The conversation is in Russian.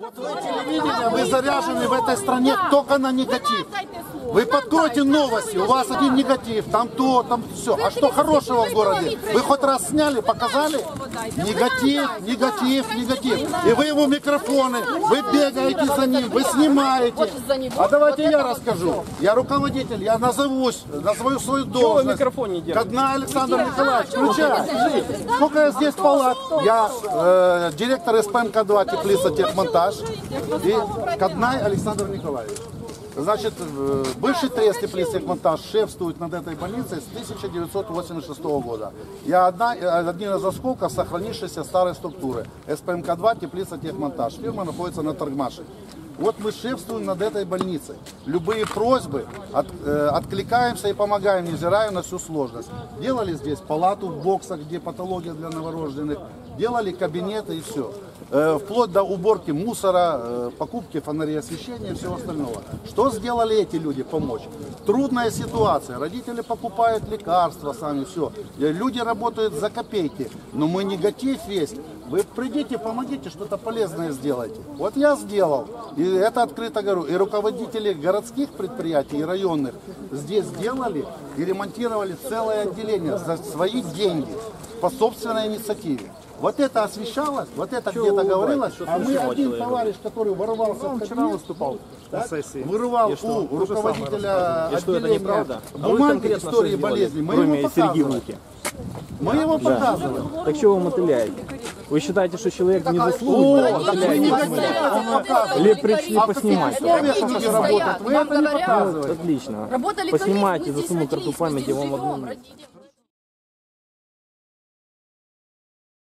Вот вы телевидение, вы заряжены в этой стране только на негатив. Вы подкройте новости, у вас один негатив, там то, там все. А что хорошего в городе? Вы хоть раз сняли, показали? Негатив, негатив, негатив. И вы ему микрофоны, вы бегаете за ним, вы снимаете. А давайте я расскажу. Я руководитель, я назовусь, назову свою должность. микрофон не держите? Кадна Александр Николаевич, включай. Сколько я здесь палат? Я э, директор СПМК-2 Теплица Техмонтаж и Каднай Александр Николаевич. Значит, э, бывший трест Теплица Техмонтаж шефствует над этой больницей с 1986 года. Я одна, э, один из осколков сохранившейся старой структуры. СПМК-2 Теплица Техмонтаж. Фирма находится на Торгмаше. Вот мы шефствуем над этой больницей. Любые просьбы от- э, откликаемся и помогаем, невзирая на всю сложность. Делали здесь палату в боксах, где патология для новорожденных, делали кабинеты и все. Вплоть до уборки мусора, э, покупки фонарей освещения и всего остального. Что сделали эти люди помочь? Трудная ситуация. Родители покупают лекарства сами, все. Люди работают за копейки. Но мы негатив весь. Вы придите, помогите, что-то полезное сделайте. Вот я сделал. И это открыто говорю. И руководители городских предприятий и районных здесь сделали и ремонтировали целое отделение за свои деньги по собственной инициативе. Вот это освещалось, вот это где-то говорилось, а мы один товарищ, который ворвался в вчера выступал на сессии. вырывал у руководителя И что, это отделения неправда? А бумаги истории болезни. Мы кроме его. Вуки? Мы его показываем. Так что вы мотыляете? Вы считаете, что человек не О, заслуживает так негативно показываете. Или пришли поснимать? вы это не показываете. Отлично. Работали Поснимайте коллеги, за мы сумму здесь карту памяти вам родители.